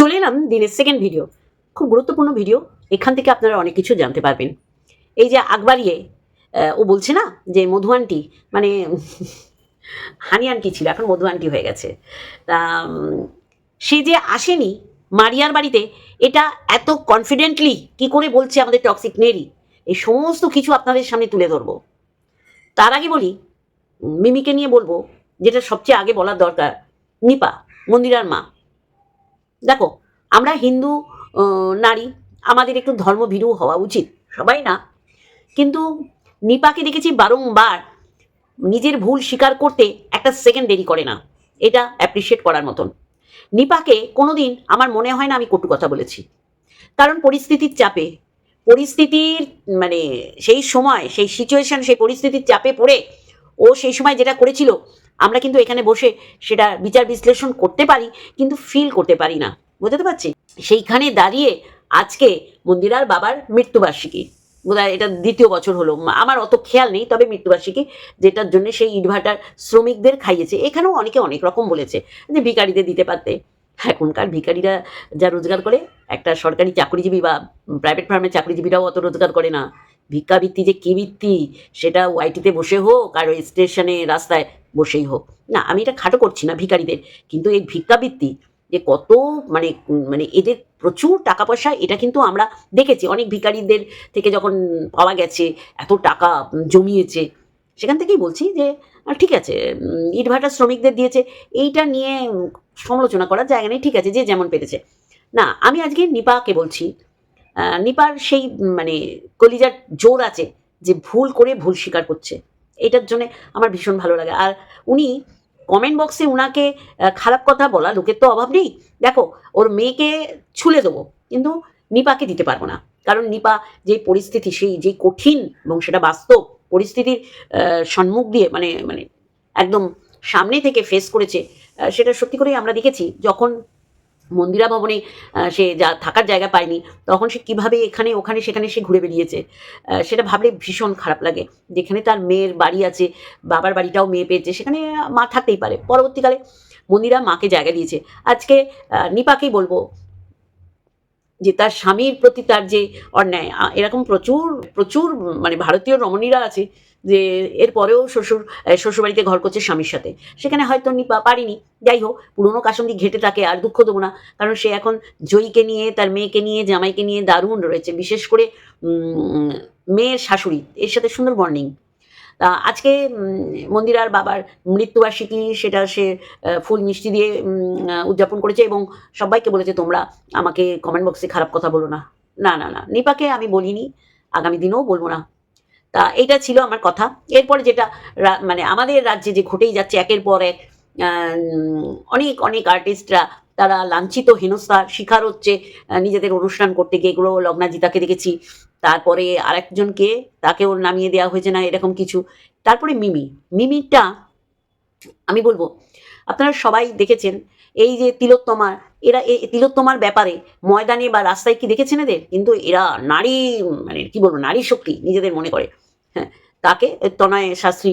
চলে এলাম দিনের সেকেন্ড ভিডিও খুব গুরুত্বপূর্ণ ভিডিও এখান থেকে আপনারা অনেক কিছু জানতে পারবেন। এই যে আকবারিয়ে ও বলছে না যে মধু আন্টি মানে হানি আন্টি ছিল, এখন মধু আন্টি হয়ে গেছে। তা সে যে আসেনি মারিয়ার বাড়িতে, এটা এত কনফিডেন্টলি কি করে বলছে আমাদের টক্সিক নেরি? এই সমস্ত কিছু আপনাদের সামনে তুলে ধরবো। তার আগে বলি, মিমিকে নিয়ে বলব, যেটা সবচেয়ে আগে বলার দরকার, নিপা, মন্দিরার মা। দেখো, আমরা হিন্দু নারী, আমাদের একটু ধর্মভীরু হওয়া উচিত, সবাই না? কিন্তু নিপাকে দেখেছি বারংবার নিজের ভুল স্বীকার করতে একটা সেকেন্ড দেরি করে না, এটা অ্যাপ্রিসিয়েট করার মতন। নিপাকে কোনোদিন আমার মনে হয় না আমি কটু কথা বলেছি। কারণ পরিস্থিতির চাপে, পরিস্থিতির মানে সেই সময়, সেই সিচুয়েশন সেই পরিস্থিতির চাপে পড়ে ও সেই সময় যেটা করেছিল আমরা কিন্তু এখানে বসে সেটা বিচার বিশ্লেষণ করতে পারি, কিন্তু ফিল করতে পারি না। বুঝতে পারছি? সেইখানে দাঁড়িয়ে আজকে মন্দিরার বাবার মৃত্যুবার্ষিকী। বোধহয় এটা দ্বিতীয় বছর হলো। আমার অত খেয়াল নেই, তবে মৃত্যুবার্ষিকী, যেটার জন্য সেই ইটভাটার শ্রমিকদের খাইয়েছে। এখানেও অনেকে অনেক রকম বলেছে যে ভিকারিদের দিতে পারতে। এখনকার ভিকারিরা যা রোজগার করে, একটা সরকারি চাকরিজীবী বা প্রাইভেট ফার্মের চাকরিজীবীরাও অত রোজগার করে না। ভিক্ষাবৃত্তি যে কী বৃত্তি, সেটা ওয়াইটিতে বসে হোক আর ওই স্টেশনে রাস্তায় বসেই হোক। না আমি এটা খাটো করছি না ভিখারিদের কিন্তু এই ভিক্ষাবৃত্তি যে কত মানে মানে এদের প্রচুর টাকা পয়সা এটা কিন্তু আমরা দেখেছি। অনেক ভিখারিদের থেকে যখন পাওয়া গেছে এত টাকা জমিয়েছে সেখান থেকেই বলছি যে ঠিক আছে উম, ইটভাটার শ্রমিকদের দিয়েছে এইটা নিয়ে সমালোচনা করার জায়গা নেই ঠিক আছে যে যেমন পেরেছে। না আমি আজকে নিপাকে বলছি নিপার সেই মানে কলিজার জোর আছে যে ভুল করে ভুল স্বীকার করছে। এটার জন্য আমার ভীষণ ভালো লাগে। আর উনি কমেন্ট বক্সে উনাকে খারাপ কথা বলা, লোকের তো অভাব নেই। দেখো, ওর মেয়েকে ছুলে দেবো, কিন্তু নিপাকে দিতে পারব না। কারণ নিপা যে পরিস্থিতি, সেই যে কঠিন এবং সেটা বাস্তব পরিস্থিতির সম্মুখ দিয়ে মানে মানে একদম সামনে থেকে ফেস করেছে সেটা সত্যি করেই আমরা দেখেছি। যখন মন্দিরা ভবনে সে যা থাকার জায়গা পায়নি, তখন সে কীভাবে এখানে, ওখানে, সেখানে সে ঘুরে বেরিয়েছে সেটা ভাবলে ভীষণ খারাপ লাগে। যেখানে তার মেয়ের বাড়ি আছে, বাবার বাড়িটাও মেয়ে পেয়েছে, সেখানে মা থাকতেই পারে। পরবর্তীকালে মন্দিরা মাকে জায়গা দিয়েছে। আজকে নিপাকেই বলব যে তার স্বামীর প্রতি তার যে অন্যায় এরকম প্রচুর প্রচুর মানে ভারতীয় রমণীরা আছে যে এরপরেও শ্বশুর শ্বশুরবাড়িতে ঘর করছে স্বামীর সাথে। সেখানে হয়তো পারিনি। যাই হোক, পুরনো কাসন্দি ঘেটে তাকে আর দুঃখ দেবো না। কারণ সে এখন জয়ীকে নিয়ে, তার মেয়েকে নিয়ে, জামাইকে নিয়ে দারুণ রয়েছে। বিশেষ করে মেয়ের শাশুড়ি, এর সাথে সুন্দর বর্নিং আজকে মন্দিরার বাবার মৃত্যুবার্ষিকী, সেটা সে ফুল মিষ্টি দিয়ে উদযাপন করেছে এবং সবাইকে বলেছে, তোমরা আমাকে কমেন্ট বক্সে খারাপ কথা বলো না। না না না, নিপাকে আমি বলিনি। আগামী দিনেও বলব না। তা এটা ছিল আমার কথা। এরপরে যেটা মানে আমাদের রাজ্যে যে ঘটেই যাচ্ছে, একের পর এক অনেক অনেক আর্টিস্টরা তারা লাঞ্ছিত, হেনস্থার শিকার হচ্ছে নিজেদের অনুষ্ঠান করতে গিয়ে এগুলো লগ্নাজিতাকে দেখেছি। তারপরে আর আরেকজনকে তাকেও নামিয়ে দেওয়া হয়েছে না, এরকম কিছু। তারপরে মিমি। মিমিটা, আমি বলব, আপনারা সবাই দেখেছেন, এই যে তিলোত্তমার এরা এই তিলোত্তমার ব্যাপারে ময়দানে বা রাস্তায় কি দেখেছেন এদের? কিন্তু এরা নারী মানে কি বলব, নারী শক্তি নিজেদের মনে করে। হ্যাঁ তাকে তনয় শাস্ত্রী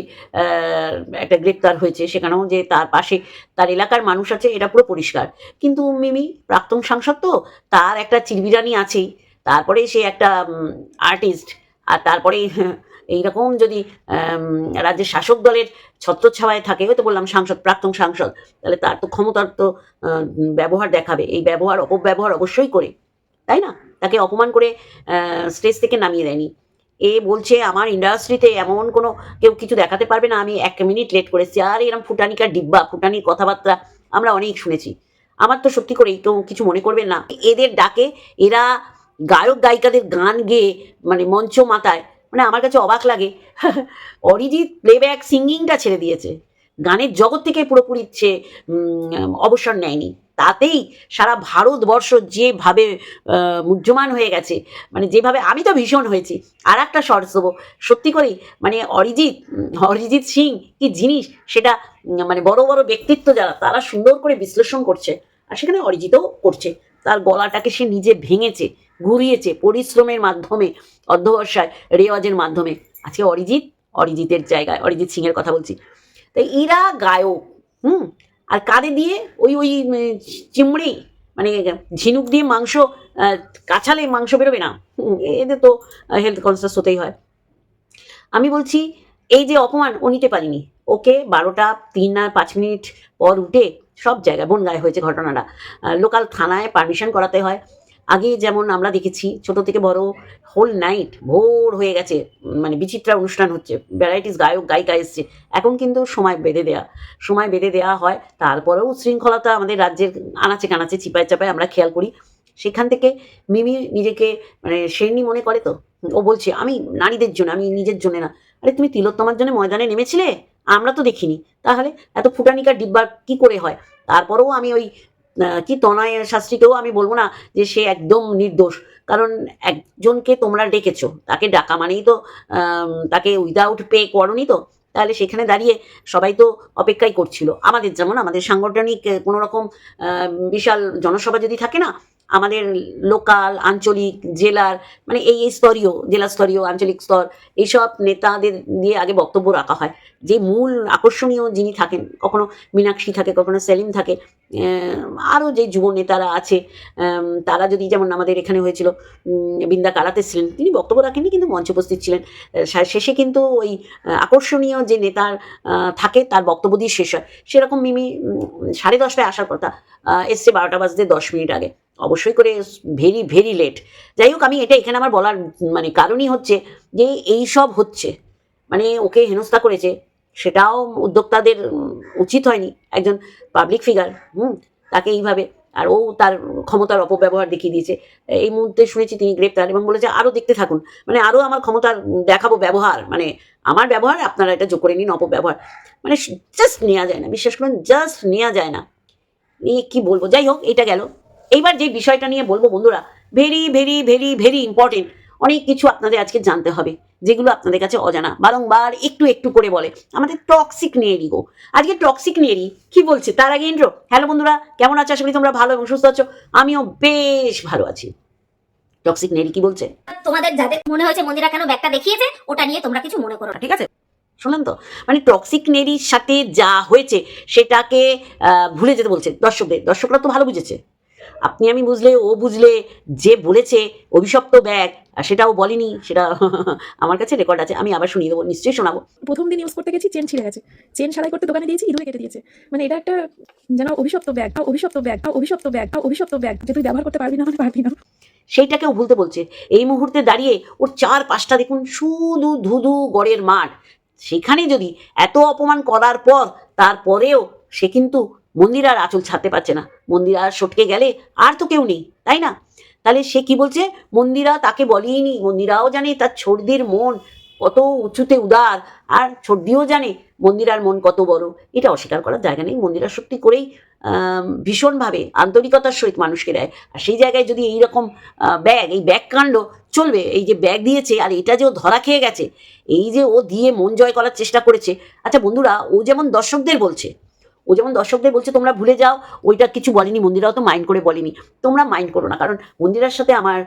একটা গ্রেপ্তার হয়েছে সেখানেও যে তার পাশে তার এলাকার মানুষ আছে, এটা পুরো পরিষ্কার। কিন্তু মিমি, প্রাক্তন সাংসদ তো, তার একটা চিরবিরানি আছেই। তারপরে সে একটা আর্টিস্ট আর তারপরে এইরকম যদি রাজ্যের শাসক দলের ছত্রছায়ায় থাকে, হয়তো বললাম সাংসদ, প্রাক্তন সাংসদ, তাহলে তার তো ক্ষমতার তো ব্যবহার দেখাবে। এই ব্যবহার, অপব্যবহার অবশ্যই করে, তাই না? তাকে অপমান করে স্টেজ থেকে নামিয়ে দেয়নি। এ বলছে আমার ইন্ডাস্ট্রিতে এমন কোনো কেউ কিছু দেখাতে পারবে না আমি এক মিনিট লেট করেছি আর এরকম ফুটানিকার ডিব্বা ফুটানির কথাবার্তা আমরা অনেক শুনেছি। আমার তো সত্যি করেই কেউ কিছু মনে করবেন না। এদের ডাকে এরা গায়ক গায়িকাদের গান গেয়ে মানে মঞ্চ মাতায় মানে আমার কাছে অবাক লাগে। অরিজিৎ প্লেব্যাক সিঙ্গিংটা ছেড়ে দিয়েছে। গানের জগৎ থেকে পুরোপুরি উম, অবসর নেয়নি। তাতেই সারা ভারতবর্ষ যেভাবে মুহ্যমান হয়ে গেছে মানে যেভাবে আমি তো ভীষণ হয়েছি আর একটা শর্টস দেবো। সত্যি করেই মানে অরিজিৎ অরিজিৎ সিং কি জিনিস, সেটা মানে বড় বড় ব্যক্তিত্ব যারা, তারা সুন্দর করে বিশ্লেষণ করছে, আর সেখানে অরিজিৎও করছে। তার গলাটাকে সে নিজে ভেঙেছে, ঘুরিয়েছে পরিশ্রমের মাধ্যমে, অধ্যবসায়, রেওয়াজের মাধ্যমে। আজকে অরিজিৎ, অরিজিতের জায়গায়, অরিজিৎ সিংয়ের কথা বলছি। তাই এরা গায়ক, হুম আর কাঁধে দিয়ে ওই ওই চিমড়ি মানে ঝিনুক দিয়ে মাংস কাছালে মাংস বেরোবে না। এদের তো হেলথ কনসিয়াস হতেই হয়। আমি বলছি, এই যে অপমান, ও নিতে পারিনি। ওকে বারোটা তিন না পাঁচ মিনিট পর উঠে সব জায়গায়, বনগায় হয়েছে ঘটনাটা। লোকাল থানায় পারমিশন করাতে হয়। আগে যেমন আমরা দেখেছি, ছোট থেকে বড় হোল নাইট ভোর হয়ে গেছে মানে বিচিত্রা অনুষ্ঠান হচ্ছে ভ্যারাইটিস গায়ক, গায়িকা এসছে। এখন কিন্তু সময় বেঁধে দেয়া, সময় বেঁধে দেওয়া হয়, তারপরেও শৃঙ্খলতা আমাদের রাজ্যের আনাচে কানাচে, চিপায় চাপায় আমরা খেয়াল করি। সেখান থেকে মিমি নিজেকে মানে শ্রেণি মনে করে তো? ও বলছে, আমি নারীদের জন্য, আমি নিজের জন্য না। আরে, তুমি তিলোত্তমার জন্য ময়দানে নেমেছিলে? আমরা তো দেখিনি। তাহলে এত ফুটানিকার ডিব্বা কি করে হয়? তারপরেও আমি ওই কি তনয় শাস্ত্রীকেও আমি বলব না যে সে একদম নির্দোষ। কারণ একজনকে তোমরা ডেকেছো, তাকে ডাকা মানেই তো তাকে উইদাউট পে করনি তো, তাহলে সেখানে দাঁড়িয়ে সবাই তো অপেক্ষাই করছিল। আমাদের যেমন আমাদের সাংগঠনিক কোনো রকম বিশাল জনসভা যদি থাকে না আমাদের লোকাল, আঞ্চলিক জেলার মানে এই স্তরীয় জেলা স্তরীয় আঞ্চলিক স্তর, এইসব নেতাদের দিয়ে আগে বক্তব্য রাখা হয়। যে মূল আকর্ষণীয় যিনি থাকেন, কখনো মীনাক্ষী থাকে, কখনো সেলিম থাকে আরও যে যুব নেতারা আছে তারা যদি যেমন আমাদের এখানে হয়েছিল বৃন্দা কারাতে ছিলেন, তিনি বক্তব্য রাখেননি, কিন্তু মঞ্চে উপস্থিত ছিলেন। শেষে কিন্তু ওই আকর্ষণীয় যে নেতার থাকে, তার বক্তব্য দিয়ে শেষ হয়। সেরকম মিমি সাড়ে দশটায় আসার কথা এসছে বারোটা বাজতে দশ মিনিট আগে। অবশ্যই করে ভেরি ভেরি লেট যাই হোক, আমি এটা এখানে আমার বলার মানে কারণই হচ্ছে যে এই সব হচ্ছে। মানে ওকে হেনস্থা করেছে, সেটাও উদ্যোক্তাদের উচিত হয়নি। একজন পাবলিক ফিগার হুম, তাকে এইভাবে। আর ও তার ক্ষমতার অপব্যবহার দেখিয়ে দিয়েছে। এই মুহূর্তে শুনেছি তিনি গ্রেপ্তার এবং বলেছে আরও দেখতে থাকুন। মানে আরও আমার ক্ষমতার দেখাবো ব্যবহার। মানে আমার ব্যবহার, আপনারা এটা যোগ করে নিন অপব্যবহার। মানে জাস্ট নেওয়া যায় না। বিশ্বাস করুন জাস্ট নেওয়া যায় না। নিয়ে কি বলব? যাই হোক, এটা গেল। এইবার যে বিষয়টা নিয়ে বলব বন্ধুরা very very very very important অনেক কিছু আপনাদের আজকে জানতে হবে যেগুলো আপনাদের কাছে অজানা বারংবার একটু একটু করে বলে। আমাদের টক্সিক নিয়ে গো। আজকে টক্সিক নিয়ে কি বলছে? তার আগে ইন্ট্রো হ্যালো বন্ধুরা কেমন আছো? আশা করি তোমরা ভালো এবং সুস্থ আছো। আমিও বেশ ভালো আছি। টক্সিক নেরি কি বলছে? তোমাদের যাদের মনে হয়েছে মন্দিরা কেন ব্যাগটা দেখিয়েছে ওটা নিয়ে তোমরা কিছু মনে করো না ঠিক আছে? শুনলেন তো? মানে টক্সিক নেরির সাথে যা হয়েছে সেটাকে আহ, ভুলে যেতে বলছে দর্শকদের। দর্শকরা তো ভালো বুঝেছে। আপনি আমি বুঝলে ও বুঝলে যে বলেছে অভিশপ্ত ব্যাগ আর সেটাও বলেনি সেটা আমার কাছে রেকর্ড আছে আমি আবার শুনিয়ে দেবো নিশ্চয়ই শোনাবো। প্রথম দিন ইউজ করতে গেছি চেন ছিঁড়ে গেছে। চেন সেলাই করতে দোকানে দিয়েছি ইঁদুরে কেটে দিয়েছে। মানে এটা একটা যেন অভিশপ্ত ব্যাগ বা অভিশপ্ত ব্যাগ বা অভিশপ্ত ব্যাগ বা অভিশপ্ত ব্যাগ যে তুই ব্যবহার করতে পারবি না মানে পারবি না। সেইটাকেও ভুলতে বলছে। এই মুহূর্তে দাঁড়িয়ে ওর চার পাঁচটা দেখুন শুধু ধুধু গড়ের মাঠ। সেখানে যদি এত অপমান করার পর তারপরেও সে কিন্তু মন্দিরার আঁচল ছাড়তে পারছে না। মন্দিরা সটকে গেলে আর তো কেউ নেই তাই না? তাহলে সে কি বলছে? মন্দিরা তাকে বলেইনি মন্দিরাও জানে তার ছর্দির মন কত উঁচুতে উদার আর ছর্দিও জানে মন্দিরার মন কত বড়। এটা অস্বীকার করার জায়গা নেই মন্দিরা সত্যি করেই ভীষণভাবে আন্তরিকতার সহিত মানুষকে দেয়। আর সেই জায়গায় যদি এইরকম আহ, ব্যাগ এই ব্যাগ কাণ্ড চলবে এই যে ব্যাগ দিয়েছে আর এটা যে ও ধরা খেয়ে গেছে এই যে ও দিয়ে মন জয় করার চেষ্টা করেছে আচ্ছা বন্ধুরা ও যেমন দর্শকদের বলছে ও যেমন দর্শকদের বলছে, তোমরা ভুলে যাও, ওইটা কিছু বলেনি, মন্দিরাও তো মাইন্ড করে বলেনি। তোমরা মাইন্ড করো না, কারণ মন্দিরার সাথে আমার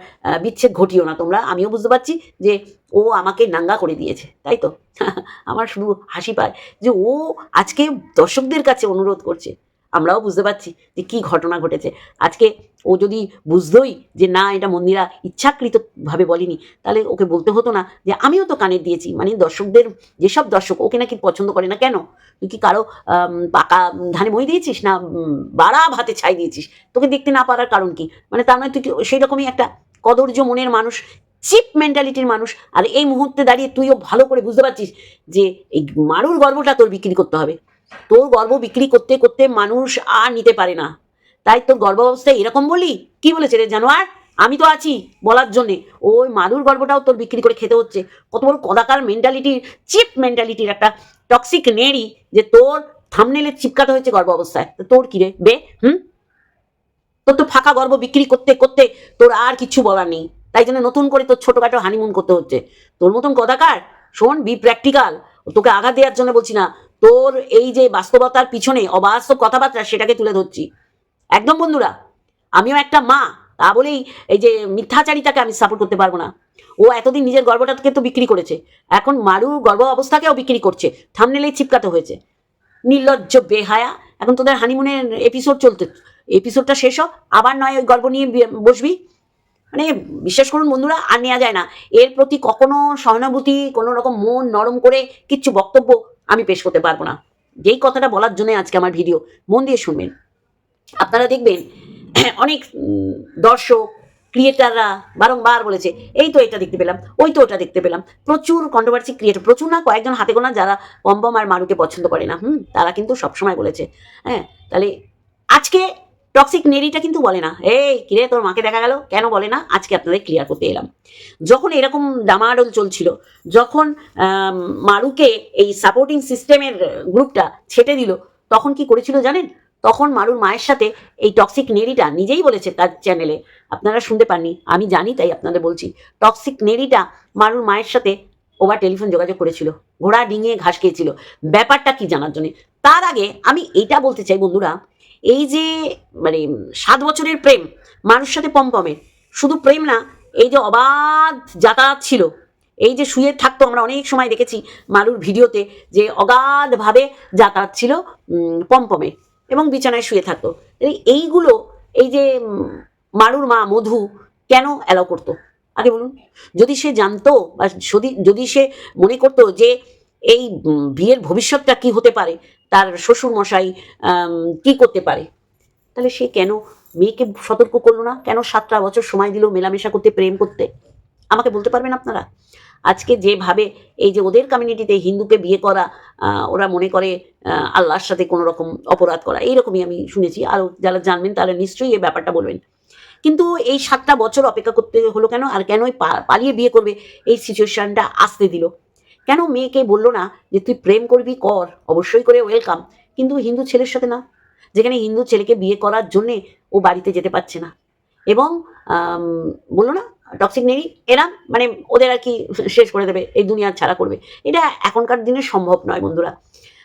বিচ্ছেদ ঘটিও না তোমরা। আমিও বুঝতে পারছি যে ও আমাকে নাঙ্গা করে দিয়েছে, তাই তো? আমার শুধু হাসি পায় যে ও আজকে দর্শকদের কাছে অনুরোধ করছে। আমরাও বুঝতে পারছি যে কি ঘটনা ঘটেছে। আজকে ও যদি বুঝতোই যে না, এটা মন্দিরা ইচ্ছাকৃতভাবে বলেনি, তাহলে ওকে বলতে হতো না যে আমিও তো কানে দিয়েছি। মানে দর্শকদের, যেসব দর্শক ওকে নাকি পছন্দ করে না, কেন? তুই কি কারও পাকা ধানে মই দিয়েছিস না বাড়া ভাতে ছাই দিয়েছিস? তোকে দেখতে না পারার কারণ কি? মানে তার মানে তুই কি সেই রকমই একটা কদর্য মনের মানুষ, চিপ মেন্টালিটির মানুষ, আর এই মুহূর্তে দাঁড়িয়ে তুইও ভালো করে বুঝতে পারছিস যে এই মারুর গর্বটা তোর বিক্রি করতে হবে। তোর গর্ব বিক্রি করতে করতে মানুষ আর নিতে পারে না। তাই তোর গর্ব অবস্থায় এরকম বলি কি বলেছে রে জানোয়ার? আমি তো আছি বলার জন্যে। ওই মাদুর গর্বটাও তোর বিক্রি করে খেতে হচ্ছে। কত বড় কদাকার মেন্টালিটির চিপ মেন্টালিটির একটা টক্সিক নেড়ি যে তোর থামনেলে চিপকাতে হয়েছে গর্ব অবস্থায়। তো তোর কি রে? বে, হুম? তোর তো ফাঁকা গর্ব বিক্রি করতে করতে তোর আর কিছু বলার নেই। তাই জন্য নতুন করে তোর ছোটখাটো হানিমুন করতে হচ্ছে। তোর মতন কদাকার, শোন বি প্র্যাকটিক্যাল তোকে আঘাত দেওয়ার জন্য বলছি না। তোর এই যে বাস্তবতার পিছনে অবাস্তব কথাবার্তা সেটাকে তুলে ধরছি। একদম বন্ধুরা, আমিও একটা মা, তা বলেই এই যে মিথ্যাচারিতাকে আমি সাপোর্ট করতে পারব না। ও এতদিন নিজের গর্বটাকে তো বিক্রি করেছে। এখন মারু গর্ব অবস্থাকেও বিক্রি করছে। থামনেলেই চিপকাতে হয়েছে। নির্লজ্জ, বেহায়া, এখন তোদের হানিমুনের এপিসোড চলতে এপিসোডটা শেষ হোক, আবার নয় ওই গল্প নিয়ে বসবি? মানে বিশ্বাস করুন বন্ধুরা, আর নেওয়া যায় না। এর প্রতি কখনো সহানুভূতি, কোনো রকম মন নরম করে কিচ্ছু বক্তব্য আমি পেশ করতে পারব না। যেই কথাটা বলার জন্য আজকে আমার ভিডিও, মন দিয়ে শুনবেন। আপনারা দেখবেন, অনেক দর্শক, ক্রিয়েটাররা বারংবার বলেছে, এই তো এটা দেখতে পেলাম, ওই তো ওটা দেখতে পেলাম। প্রচুর কন্ট্রোভার্সি ক্রিয়েটার প্রচুর না, কয়েকজন হাতে গোনা যারা পম্পম আর মারুকে পছন্দ করে না, হুম, তারা কিন্তু সবসময় বলেছে হ্যাঁ তাহলে আজকে টক্সিক নেরিটা কিন্তু বলে না। এই কিরে, তোর মাকে দেখা গেল? কেন বলে না? আজকে আপনাদের ক্লিয়ার করতে এলাম। যখন এরকম ডামাডোল চলছিল, যখন মারুকে এই সাপোর্টিং সিস্টেমের গ্রুপটা ছেটে দিল, তখন কি করেছিল জানেন? তখন মারুর মায়ের সাথে এই টক্সিক নেরিটা নিজেই বলেছে তার চ্যানেলে আপনারা শুনতে পাননি, আমি জানি তাই আপনাদের বলছি টক্সিক নেরিটা মারুর মায়ের সাথে ওভার টেলিফোন যোগাযোগ করেছিল, ঘোড়া ডিঙিয়ে ঘাস খেয়েছিল। ব্যাপারটা কি জানার জন্য? তার আগে আমি এটা বলতে চাই বন্ধুরা এই যে মানে সাত বছরের প্রেম মানুষ সাথে পমপমের শুধু প্রেম না, এই যে অবাধ যাতায়াত ছিল, এই যে শুয়ে থাকতো আমরা অনেক সময় দেখেছি মারুর ভিডিওতে যে অগাধভাবে যাতায়াত ছিল পমপমে এবং বিছানায় শুয়ে থাকতো। এই এইগুলো, এই যে মারুর মা মধু কেন অ্যালাউ করতো? আগে বলুন। যদি সে জানতো বা যদি সে মনে করতো যে এই বিয়ের ভবিষ্যৎটা কি হতে পারে? তার শ্বশুর মশাই কি করতে পারে? তাহলে সে কেন মেয়েকে সতর্ক করল না? কেন সাতটা বছর সময় দিল মেলামেশা করতে, প্রেম করতে? আমাকে বলতে পারবেন আপনারা? আজকে যেভাবে এই যে ওদের কমিউনিটিতে হিন্দুকে বিয়ে করা ওরা মনে করে আল্লাহর সাথে কোনো রকম অপরাধ করা, এইরকমই আমি শুনেছি। আর যারা জানবেন তারা নিশ্চয়ই এই ব্যাপারটা বলবেন। কিন্তু এই সাতটা বছর অপেক্ষা করতে হলো কেন? আর কেন ওই পা- পালিয়ে বিয়ে করবে? এই সিচুয়েশনটা আসতে দিল। কেন মেয়েকে বলল না যে তুই প্রেম করবি? কর, অবশ্যই করে ওয়েলকাম কিন্তু হিন্দু ছেলের সাথে না। যেখানে হিন্দু ছেলেকে বিয়ে করার জন্যে ও বাড়িতে যেতে পারছে না। এবং বলল না টক্সিক নেই। এরা মানে ওদের আর কি শেষ করে দেবে, এই দুনিয়া ছাড়া করবে। এটা এখনকার দিনে সম্ভব নয় বন্ধুরা।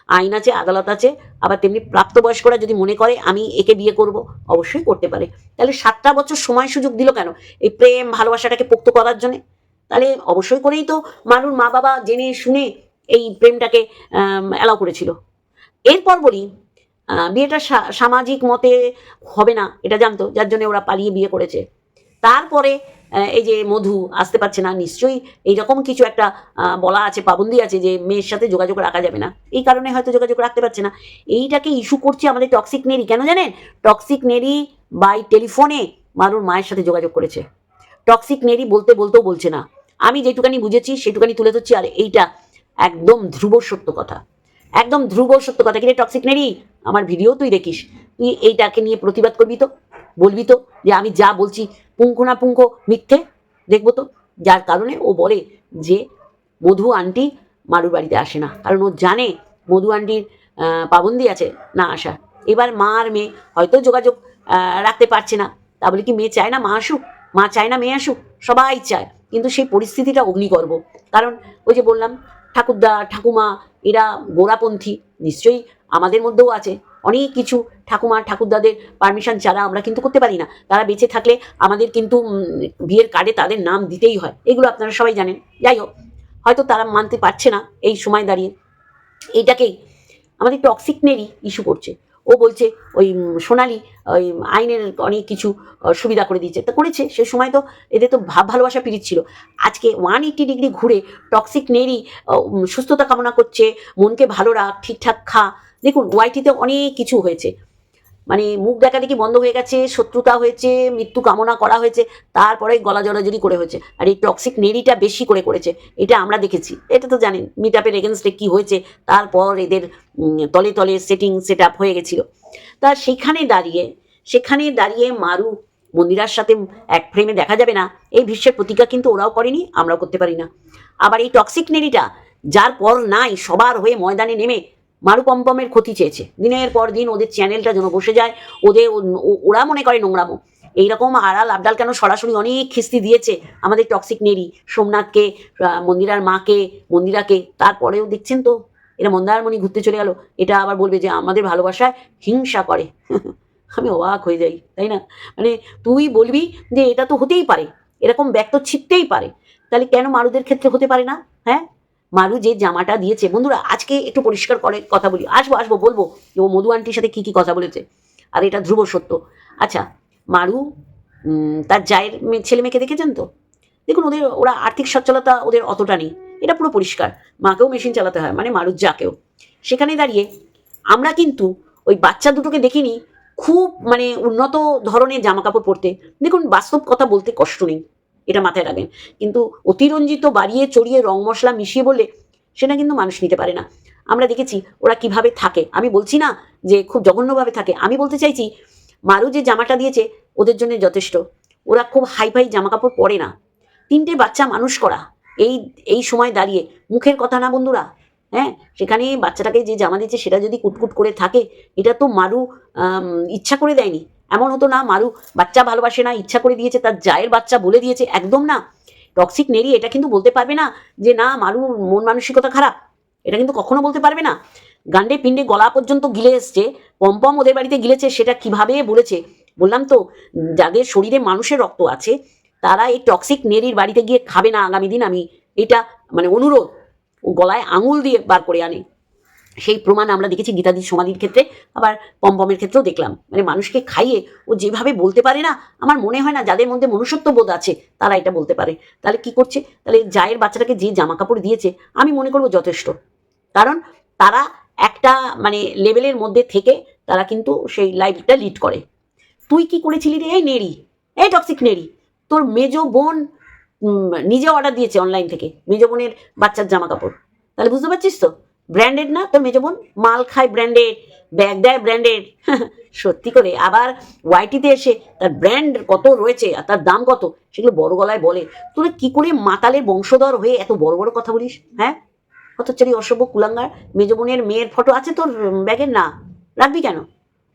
আইন আছে, আদালত আছে, আবার তেমনি প্রাপ্তবয়স্করা যদি মনে করে, আমি একে বিয়ে করব, অবশ্যই করতে পারে। তাহলে সাতটা বছর সময় সুযোগ দিল কেন? এই প্রেম, ভালোবাসাটাকে পোক্ত করার জন্যে? তাহলে অবশ্যই করেই তো মানুষ মা বাবা জেনে শুনে এই প্রেমটাকে অ্যালাউ করেছিল। এরপর বলি বিয়েটা সামাজিক মতে হবে না, এটা জানতো, যার জন্য ওরা পালিয়ে বিয়ে করেছে। তারপরে এই যে মধু আসতে পারছে না, নিশ্চয়ই এইরকম কিছু একটা বলা আছে, পাবন্দি আছে যে মেয়ের সাথে যোগাযোগ রাখা যাবে না। এই কারণে হয়তো যোগাযোগ রাখতে পারছে না। এইটাকে ইস্যু করছে আমাদের টক্সিক নেরি কেন জানেন? টক্সিক নেরি বাই টেলিফোনে মারুর মায়ের সাথে যোগাযোগ করেছে। টক্সিক নেরি বলতে বলতেও বলছে না। আমি যেটুকানি বুঝেছি, সেটুকানি তুলে ধরছি, আর এইটা একদম ধ্রুব সত্য কথা। একদম ধ্রুব সত্য কথা। কিরে টক্সিক নেরি? আমার ভিডিও তুই দেখিস। তুই এইটাকে নিয়ে প্রতিবাদ করবি তো? বলবি তো যে আমি যা বলছি, পুঙ্খ না পুঙ্খ, মিথ্যে? দেখব তো। যার কারণে ও বলে যে মধু আন্টি মারুর বাড়িতে আসে না। কারণ ও জানে মধু আন্টির পাবন্দি আছে, না আসা। এবার মা আর মেয়ে হয়তো যোগাযোগ রাখতে পারছে না। তা বলে কি মেয়ে চায় না মা আসুক? মা চায় না মেয়ে আসুক? সবাই চায়। কিন্তু সেই পরিস্থিতিটা অগ্নিগর্ভ। কারণ ওই যে বললাম, ঠাকুরদা, ঠাকুমা, এরা গোড়াপন্থী। নিশ্চয়ই আমাদের মধ্যেও আছে। অনেক কিছু ঠাকুমা, ঠাকুরদাদের পারমিশন ছাড়া আমরা কিন্তু করতে পারি না। তারা বেঁচে থাকলে আমাদের কিন্তু বিয়ের কার্ডে তাদের নাম দিতেই হয়। এগুলো আপনারা সবাই জানেন। যাই হোক, হয়তো তারা মানতে পারছে না এই সময় দাঁড়িয়ে। এইটাকেই আমাদের টক্সিকনেরই ইস্যু করছে। ও বলছে, ওই সোনালি, ওই আইনের অনেক কিছু সুবিধা করে দিয়েছে। তা করেছে, সে সময় তো এদের তো ভাব ভালোবাসা পিরিত ছিল। আজকে ওয়ান এইটি ডিগ্রি ঘুরে টক্সিক নেরি সুস্থতা কামনা করছে, মনকে ভালো রাখ, ঠিকঠাক খা। দেখুন ওয়াইটিতে অনেক কিছু হয়েছে। মানে মুখ দেখাদেখি বন্ধ হয়ে গেছে, শত্রুতা হয়েছে, মৃত্যু কামনা করা হয়েছে, তারপরে গলা জড়াজড়ি করে হয়েছে। আর এই টক্সিক নেরিটা বেশি করে করেছে, এটা আমরা দেখেছি। এটা তো জানেন মিট আপের এগেনস্টে কী হয়েছে, তারপর এদের তলে তলে সেটিং সেট আপ হয়ে গেছিল। তা সেখানে দাঁড়িয়ে সেখানে দাঁড়িয়ে মারু মন্দিরার সাথে এক ফ্রেমে দেখা যাবে না, এই বিশ্বের প্রতিজ্ঞা কিন্তু ওরাও করেনি, আমরাও করতে পারি না। আবার এই টক্সিক নেরিটা যার পর নাই, সবার হয়ে ময়দানে নেমে মারু পম্পমের ক্ষতি চেয়েছে। দিনের পর দিন ওদের চ্যানেলটা যেন বসে যায়, ওদের ওরা মনে করে নোংরামো। এইরকম আড়াল আবডাল কেন সরাসরি অনেক খিস্তি দিয়েছে আমাদের টক্সিক নেরি সোমনাথকে মন্দিরার মাকে, মন্দিরাকে, তারপরেও দেখছেন তো, এরা মন্দারমণি ঘুরতে চলে গেল। এটা আবার বলবে যে আমাদের ভালোবাসায় হিংসা করে। আমি অবাক হয়ে যাই, তাই না? মানে তুই বলবি যে এটা তো হতেই পারে, এরকম ব্যক্ত ছিটতেই পারে। তাহলে কেন মারুদের ক্ষেত্রে হতে পারে না? হ্যাঁ? মারু যে জামাটা দিয়েছে, বন্ধুরা, আজকে একটু পরিষ্কার করে কথা বলি। আসব আসব, বলব যে ও মধু আন্টির সাথে কি কি কথা বলেছে। আর এটা ধ্রুব সত্য। আচ্ছা মারু তার জায়ের ছেলে মেয়েকে দেখেছেন তো? দেখুন, ওদের, ওরা আর্থিক সচ্ছলতা ওদের অতটা নেই। এটা পুরো পরিষ্কার। মাকেও মেশিন চালাতে হয় মানে মারুর যাকেও। সেখানে দাঁড়িয়ে আমরা কিন্তু ওই বাচ্চা দুটোকে দেখিনি, খুব মানে উন্নত ধরনের জামা কাপড় পরতে। দেখুন, বাস্তব কথা বলতে কষ্ট নেই। এটা মাথায় রাখবেন। কিন্তু অতিরঞ্জিত বাড়িয়ে চড়িয়ে রং মশলা মিশিয়ে বললে সেটা কিন্তু মানুষ নিতে পারে না। আমরা দেখেছি ওরা কীভাবে থাকে। আমি বলছি না যে খুব জঘন্যভাবে থাকে। আমি বলতে চাইছি, মারু যে জামাটা দিয়েছে ওদের জন্য যথেষ্ট। ওরা খুব হাই ফাই জামা কাপড় পরে না। তিনটে বাচ্চা মানুষ করা। এই এই সময় দাঁড়িয়ে মুখের কথা না বন্ধুরা। হ্যাঁ সেখানে বাচ্চাটাকে যে জামা দিচ্ছে সেটা যদি কুটকুট করে থাকে, এটা তো মারু ইচ্ছা করে দেয়নি। এমন হতো না, মারু বাচ্চা ভালোবাসে না, ইচ্ছা করে দিয়েছে, তার জায়ের বাচ্চা বলে দিয়েছে, একদম না। টক্সিক নেরি এটা কিন্তু বলতে পারবে না যে, না, মারু মন মানসিকতা খারাপ। এটা কিন্তু কখনো বলতে পারবে না। গান্ডে পিণ্ডে গলা পর্যন্ত গিলে এসছে, পম্পম ওদের বাড়িতে গিলেছে, সেটা কীভাবে বলেছে? বললাম তো যাদের শরীরে মানুষের রক্ত আছে, তারা এই টক্সিক নেরির বাড়িতে গিয়ে খাবে না আগামী দিন, আমি এটা মানে অনুরোধ। গলায় আঙুল দিয়ে বার করে আনে। সেই প্রমাণ আমরা দেখেছি গীতাদির সমাধির ক্ষেত্রে, আবার পম্পমের ক্ষেত্রেও দেখলাম। মানে মানুষকে খাইয়ে ও যেভাবে বলতে পারে না, আমার মনে হয় না যাদের মধ্যে মনুষ্যত্ব বোধ আছে, তারা এটা বলতে পারে। তাহলে কি করছে? তাহলে জায়ের বাচ্চাটাকে যে জামা কাপড় দিয়েছে, আমি মনে করব যথেষ্ট। কারণ তারা একটা মানে লেভেলের মধ্যে থেকে তারা কিন্তু সেই লাইফটা লিড করে। তুই কি করেছিলি রে? এই নেড়ি। এই টক্সিক নেড়ি। তোর মেজো বোন নিজে অর্ডার দিয়েছে অনলাইন থেকে, মেজো বোনের বাচ্চার জামা কাপড় তাহলে বুঝতে পারছিস তো? ব্র্যান্ডেড না? তোর মেজো বোন, মাল খায় ব্র্যান্ডেড ব্যাগ দেয় ব্র্যান্ডেড সত্যি করে, আবার ওয়াইটিতে এসে তার ব্র্যান্ড কত রয়েছে আর তার দাম কত, সেগুলো বড় গলায় বলে। তোরা কি করে মাতালের বংশধর হয়ে এত বড় বড় কথা বলিস হ্যাঁ? হতচারি অসভ্য কুলাঙ্গার, মেজো বোনের মেয়ের ফটো আছে তোর ব্যাগের? না। রাখবি কেন?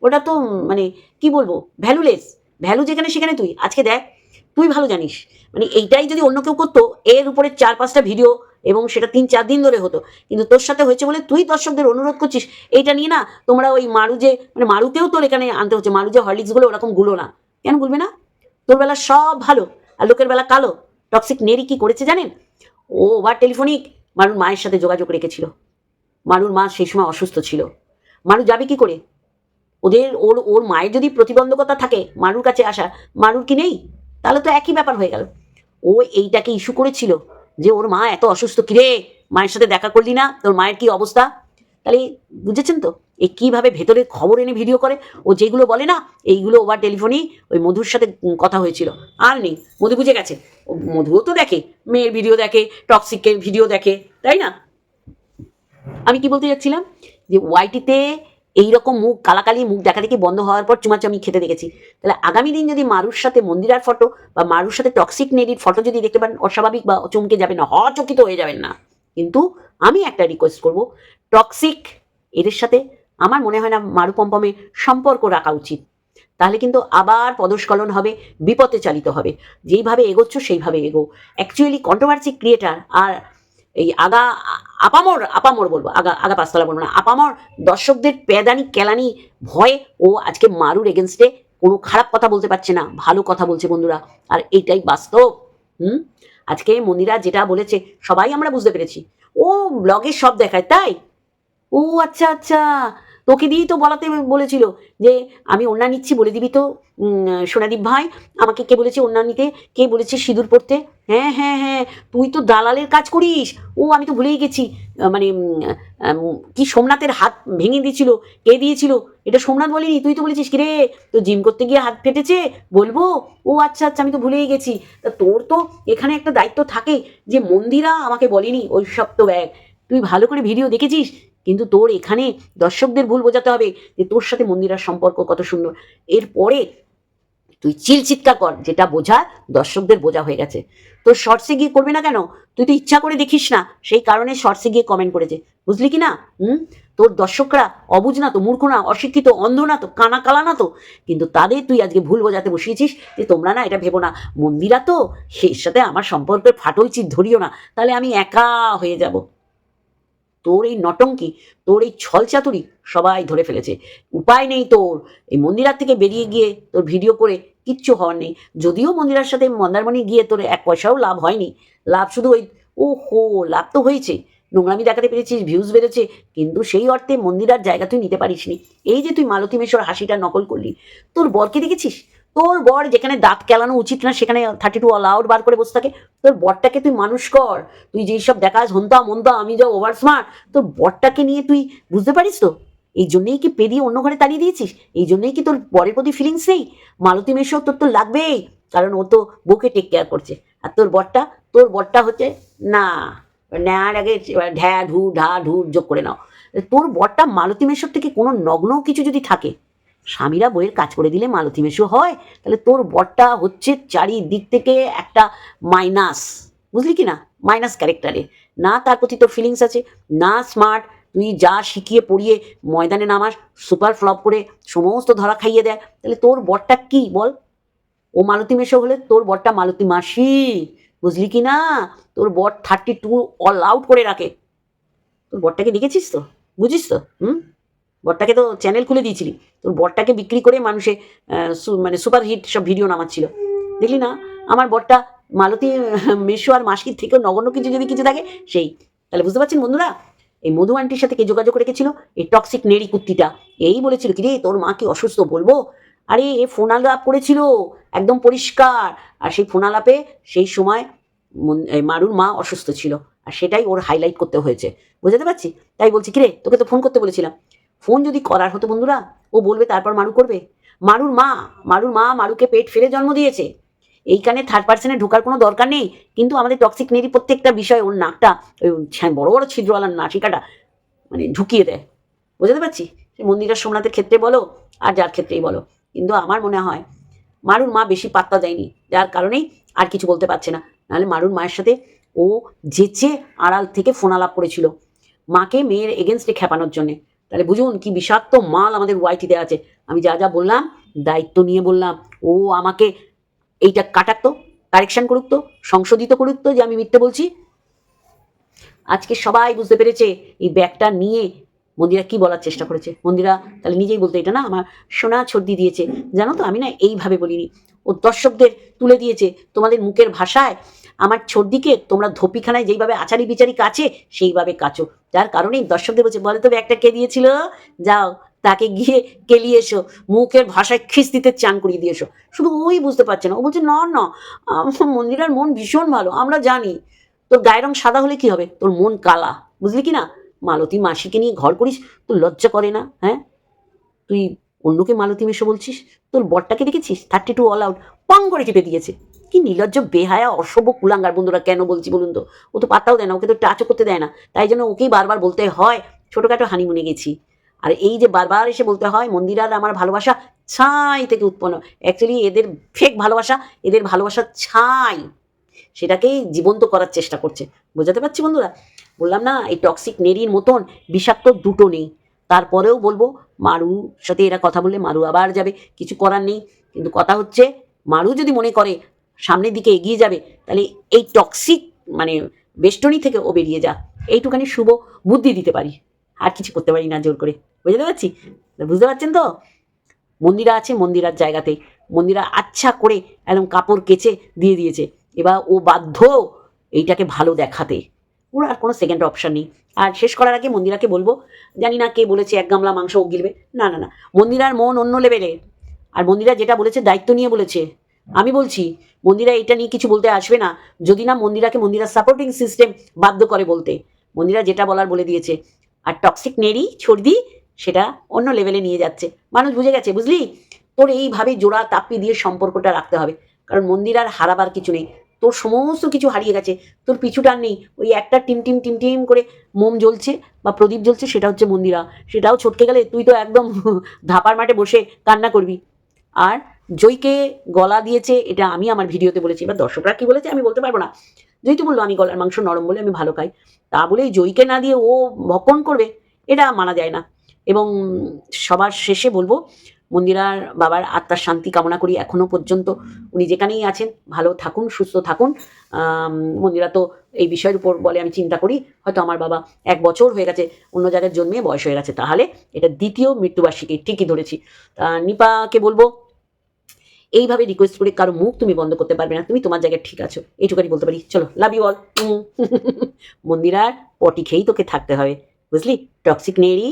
ওটা তো মানে কি বলব? ভ্যালুলেস ভ্যালু যেখানে সেখানে তুই। আজকে দেখ, তুই ভালো জানিস। মানে এইটাই যদি অন্য কেউ করতো, এর উপরে চার পাঁচটা ভিডিও এবং সেটা তিন, চার দিন ধরে হতো। কিন্তু তোর সাথে হয়েছে বলে তুই দর্শকদের অনুরোধ করছিস, এইটা নিয়ে না তোমরা ওই মারু যে মানে মারুকেও তোর এখানে আনতে হচ্ছে। মারু যে হরলিক্সগুলো ওরকমগুলো না। কেন বলবে না? তোর বেলা সব ভালো, আর লোকের বেলা কালো। টক্সিক নেরি কি করেছে জানেন? ও ওভার টেলিফোনিক। মারুর মায়ের সাথে যোগাযোগ রেখেছিল। মারুর মা সেই সময় অসুস্থ ছিল। মারু যাবে কি করে? ওদের, ওর ওর মায়ের যদি প্রতিবন্ধকতা থাকে, মারুর কাছে আসা, মারুর কি নেই? তাহলে তো একই ব্যাপার হয়ে গেল। ও এইটাকে ইস্যু করেছিল। যে ওর মা এত অসুস্থ কিরে? মায়ের সাথে দেখা করলি না? তোর মায়ের কি অবস্থা? তাহলে বুঝেছেন তো? এ কীভাবে ভেতরে খবর এনে ভিডিও করে? ও যেগুলো বলে না, এইগুলো ওভার টেলিফোনেই ওই মধুর সাথে কথা হয়েছিল। আর নেই, মধু বুঝে গেছে। মধুও তো দেখে, মেয়ের ভিডিও দেখে টক্সিকের ভিডিও দেখে, তাই না? আমি কি বলতে যাচ্ছিলাম? যে ওয়াইটিতে এইরকম মুখ, কালাকালি মুখ দেখা দেখি বন্ধ হওয়ার পর চুমাচামি খেতে দেখেছি। তাহলে আগামী দিন যদি মারুর সাথে মন্দিরার ফটো বা মারুর সাথে টক্সিক নেডির ফটো যদি দেখতে পারেন, অস্বাভাবিক বা চমকে যাবেন না, হচকিত হয়ে যাবেন না। কিন্তু আমি একটা রিকোয়েস্ট করব টক্সিক এদের সাথে আমার মনে হয় না মারু পম্পমের সম্পর্ক রাখা উচিত। তাহলে কিন্তু আবার পদস্খলন হবে বিপদে চালিত হবে। যেইভাবে এগোচ্ছ সেইভাবে এগো। অ্যাকচুয়ালি কন্ট্রোভার্সি ক্রিয়েটার আর এই আগা, আপামর আপামর বলব, আগা আগা পাঁচতলা বলব না, আপামর দর্শকদের প্যাদানি কেলানি, ভয়ে ও আজকে মারুর এগেনস্টে কোনো খারাপ কথা বলতে পারছে না, ভালো কথা বলছে বন্ধুরা, আর এইটাই বাস্তব, হুম? আজকে মন্দিরা যেটা বলেছে, সবাই আমরা বুঝতে পেরেছি, ও ব্লগে সব দেখায়, তাই? ও আচ্ছা আচ্ছা তোকে দিয়েই তো বলাতে বলেছিল যে আমি ওন্না নিচ্ছি বলে দিবি তো সোনাদীপ ভাই। আমাকে কে বলেছে ওন্না নিতে? কে বলেছে সিঁদুর পরতে? হ্যাঁ হ্যাঁ হ্যাঁ তুই তো দালালের কাজ করিস। ও, আমি তো ভুলেই গেছি। মানে কি সোমনাথের হাত ভেঙে দিয়েছিল? কে দিয়েছিল? এটা সোমনাথ বলিনি, তুই তো বলেছিস কিরে? তো জিম করতে গিয়ে হাত ফেটেছে? বলব? ও আচ্ছা আচ্ছা আমি তো ভুলেই গেছি। তা তোর তো এখানে একটা দায়িত্ব থাকে যে মন্দিরা আমাকে বলেনি ওই সব তো ব্যাগ তুই ভালো করে ভিডিও দেখেছিস? কিন্তু তোর এখানে দর্শকদের ভুল বোঝাতে হবে যে তোর সাথে মন্দিরার সম্পর্ক কত সুন্দর। এরপরে তুই চিল চিৎকার কর, যেটা বোঝা দর্শকদের বোঝা হয়ে গেছে। তোর শর্টসে গিয়ে করবে না কেন? তুই তো ইচ্ছা করে দেখিস না, সেই কারণে শর্টসে গিয়ে কমেন্ট করেছে। বুঝলি কি না? হুম? তোর দর্শকরা অবুঝ না তো, মূর্খ না, অশিক্ষিত, অন্ধ না তো, কানা কালা না তো। কিন্তু তাদের তুই আজকে ভুল বোঝাতে বসিয়েছিস যে তোমরা না এটা ভেবো না। মন্দিরা তো সেই সাথে আমার সম্পর্কের ফাটল চিত ধরিও না। তাহলে আমি একা হয়ে যাব। তোর এই নটঙ্কি, তোর এই ছলচাতুরি সবাই ধরে ফেলেছে। উপায় নেই তোর। এই মন্দিরার থেকে বেরিয়ে গিয়ে তোর ভিডিও করে কিচ্ছু হওয়ার নেই। যদিও মন্দিরার সাথে মন্দারমণি গিয়ে তোর এক পয়সাও লাভ হয়নি। লাভ শুধু ওই ও হো লাভ তো হয়েছে। নোংরামি দেখাতে পেরেছিস ভিউজ বেড়েছে, কিন্তু সেই অর্থে মন্দিরার জায়গা তুই নিতে পারিসনি। এই যে তুই মালতী মেশোর হাসিটা নকল করলি। তোর বরকে দেখেছিস? তোর বর যেখানে দাঁত কেলানো উচিত না, সেখানে থার্টি টু অল আউট বার করে বসে থাকে। তোর বরটাকে তুই মানুষ কর। তুই যেই সব দেখাস, হন্তা মন্তা আমি যা ওভার স্মার্ট তোর বরটাকে নিয়ে তুই বুঝতে পারিস তো? এই জন্যই কি পেরিয়ে অন্য ঘরে তাড়িয়ে দিয়েছিস? এই জন্যই কি তোর বরের প্রতি ফিলিংস নেই? মালতী মেশো তোর তো লাগবেই, কারণ ও তো বউকে টেক কেয়ার করছে। আর তোর বরটা তোর বরটা হচ্ছে, না নেওয়ার আগে, ঢ্যা, ঢু, ঢা ঢু যোগ করে নাও। তোর বরটা মালতী মেশোর থেকে কোনো নগ্ন কিছু যদি থাকে স্বামীরা বইয়ের কাজ করে দিলে মালতী মেশো হয়, তাহলে তোর বরটা হচ্ছে চারিদিক থেকে একটা মাইনাস বুঝলি কি না? মাইনাস ক্যারেক্টারে না তার প্রতি তোর ফিলিংস আছে, না স্মার্ট তুই যা শিখিয়ে পড়িয়ে ময়দানে নামাস সুপার ফ্লপ করে সমস্ত ধরা খাইয়ে দেয়, তাহলে তোর বরটা কি বল? ও মালতী মেশো হলে তোর বরটা মালতী মাসি, বুঝলি কি না? তোর বর থার্টি টু অল আউট করে রাখে। তোর বরটাকে দেখেছিস তো? বুঝিস তো? হুম? বরটাকে তো চ্যানেল খুলে দিয়েছিলি। তোর বরটাকে বিক্রি করে মানুষে মানে সুপার হিট সব ভিডিও নামাচ্ছিল। দেখলি না? আমার বরটা মালতী, মেশো আর মাসির থেকেও নগণ্য কিছু যদি কিছু থাকে, সেই। তাহলে বুঝতে পারছেন বন্ধুরা? এই মধু আন্টির সাথে কে যোগাযোগ রেখেছিল? এই টক্সিক নেড়ি কুত্তিটা। এই বলেছিল কি রে, তোর মা কি অসুস্থ বলব? আরে, এ ফোন আলাপ করেছিল, একদম পরিষ্কার। আর সেই ফোন আলাপে সেই সময় মারুর মা অসুস্থ ছিল। আর সেটাই ওর হাইলাইট করতে হয়েছে। বুঝতে পারছি? তাই বলছি কিরে তোকে তো ফোন করতে বলেছিলাম। ফোন যদি করার হতো বন্ধুরা, ও বলবে তারপর মারু করবে। মারুর মা মারুর মা মারুকে পেট ফেলে জন্ম দিয়েছে। এইখানে থার্ড পার্সনে ঢোকার কোনো দরকার নেই, কিন্তু আমাদের টক্সিক নেরি প্রত্যেকটা বিষয় ওর নাকটা, ওই বড় বড় ছিদ্রওয়ালার নাসিকাটা মানে ঢুকিয়ে দেয়। বুঝতে পারছি? সে মন্দিরের সোমনাথের ক্ষেত্রে বলো, আর যার ক্ষেত্রেই বলো। কিন্তু আমার মনে হয়, মারুর মা বেশি পাত্তা দেয়নি, যার কারণেই আর কিছু বলতে পারছে না। নাহলে মারুর মায়ের সাথে ও যেচে আড়াল থেকে ফোন আলাপ করেছিল, মাকে মেয়ের এগেনস্টে খেপানোর জন্যে। তাহলে বুঝুন কি বিষাক্ত মাল আমাদের ওয়াইটিতে আছে। আমি যা যা বললাম, দায়িত্ব নিয়ে বললাম। ও আমাকে এইটা কাটাক তো কারেকশন করুক তো, সংশোধিত করুক তো যে আমি মিথ্যে বলছি। আজকে সবাই বুঝতে পেরেছে, এই ব্যাগটা নিয়ে মন্দিরা কি বলার চেষ্টা করেছে? মন্দিরা তাহলে নিজেই বলতে, এটা না আমার সোনা ছর্দি দিয়েছে। জানো তো, আমি না এইভাবে বলিনি। ও দর্শকদের তুলে দিয়েছে। তোমাদের মুখের ভাষায় আমার ছর্দিকে তোমরা ধপিখানায় যেইভাবে আচারি বিচারি কাছে, সেইভাবে কাচো। যার কারণেই দর্শকদের বলছে, বলে তবে একটা কে দিয়েছিল? যাও, তাকে গিয়ে কেলিয়ে এসো। মুখের ভাষায় খিস দিতে চান করিয়ে দিয়ে এসো। শুধু ওই বুঝতে পারছে না। ও বলছে, ন, না মন্দিরার মন ভীষণ ভালো, আমরা জানি। তোর গায়ের রং সাদা হলে কি হবে? তোর মন কালা, বুঝলি কি না? মালতী মাসিকে নিয়ে ঘর করিস, তোর লজ্জা করে না হ্যাঁ? তুই অন্যকে মালতী মেশো বলছিস? তোর বরটাকে দেখেছিস? থার্টি টু অল আউট পং করে কেটে দিয়েছে। কি নির্লজ্জ, বেহায়া, অসভ্য কুলাঙ্গার বন্ধুরা কেন বলছি বলুন তো? ও তো পাত্তাও দেয় না, ওকে তো টাচও করতে দেয় না। তাই জন্য ওকেই বারবার বলতে হয়, ছোটোখাটো হানিমুনে গেছি। আর এই যে বারবার এসে বলতে হয়, মন্দিরার আমার ভালোবাসা ছাই থেকে উৎপন্ন। অ্যাকচুয়ালি এদের ফেক ভালোবাসা, এদের ভালোবাসা ছাই। সেটাকেই জীবন্ত করার চেষ্টা করছে। বোঝাতে পারছি বন্ধুরা? বললাম না, এই টক্সিক নেরির মতন বিষাক্ত দুটো নেই। তারপরেও বলব মারুর সাথে এরা কথা বললে মারু আবার যাবে, কিছু করার নেই। কিন্তু কথা হচ্ছে, মারু যদি মনে করে সামনের দিকে এগিয়ে যাবে, তাহলে এই টক্সিক মানে বেষ্টনী থেকে ও বেরিয়ে যা। এইটুখানি শুভ বুদ্ধি দিতে পারি। আর কিছু করতে পারি না জোর করে। বুঝতে পারছি? বুঝতে পারছেন তো? মন্দিরা আছে মন্দিরার জায়গাতে। মন্দিরা আচ্ছা করে একদম কাপড় কেচে দিয়ে দিয়েছে। এবার ও বাধ্য এইটাকে ভালো দেখাতে। ওর আর কোনো সেকেন্ড অপশান নেই। আর শেষ করার আগে মন্দিরাকে বলব, জানি না কে বলেছে, এক গামলা মাংস গিলবে। না না না, মন্দিরার মন অন্য লেভেলে আর মন্দিরা যেটা বলেছে, দায়িত্ব নিয়ে বলেছে। আমি বলছি, মন্দিরা এটা নিয়ে কিছু বলতে আসবে না। যদি না মন্দিরাকে মন্দিরা সাপোর্টিং সিস্টেম বাধ্য করে বলতে। মন্দিরা যেটা বলার বলে দিয়েছে। আর টক্সিক নেড়ি, ছর্দি, সেটা অন্য লেভেলে নিয়ে যাচ্ছে। মানুষ বুঝে গেছে, বুঝলি? তোর এইভাবে জোড়া তাপ্পি দিয়ে সম্পর্কটা রাখতে হবে। কারণ মন্দির আর হারাবার কিছু নেই। তোর সমস্ত কিছু হারিয়ে গেছে। তোর পিছুটার নেই। ওই একটা টিম টিম টিম টিম করে মোম জ্বলছে বা প্রদীপ জ্বলছে, সেটা হচ্ছে মন্দিরা। সেটাও ছটকে গেলে তুই তো একদম ধাপার মাঠে বসে কান্না করবি। আর জয়কে গলা দিয়েছে, এটা আমি আমার ভিডিওতে বলেছি। এবার দর্শকরা কি বলেছে আমি বলতে পারব না। জয় তো বলল, আমি গলার মাংস নরম বলে আমি ভালো খাই। তা বলে জয়কে না দিয়ে ও ভক্ষণ করবে, এটা মানা যায় না। এবং সবার শেষে বলব মন্দিরার বাবার আত্মার শান্তি কামনা করি এখনও পর্যন্ত। উনি যেখানেই আছেন, ভালো থাকুন, সুস্থ থাকুন। মন্দিরা তো এই বিষয়ের উপর বলে আমি চিন্তা করি, হয়তো আমার বাবা এক বছর হয়ে গেছে, অন্য জায়গায় জন্মে বয়স হয়ে গেছে। তাহলে এটা দ্বিতীয় মৃত্যুবার্ষিকী, ঠিকই ধরেছি। তা নিপাকে বলব, এইভাবে রিকোয়েস্ট করে কারও মুখ তুমি বন্ধ করতে পারবে না, তুমি তোমার জায়গায় ঠিক আছো। এইটুকানি বলতে পারি। চলো লাভ ইউ অল মন্দিরার পটি খেয়েই তোকে থাকতে হবে, বুঝলি? টক্সিক নেড়ি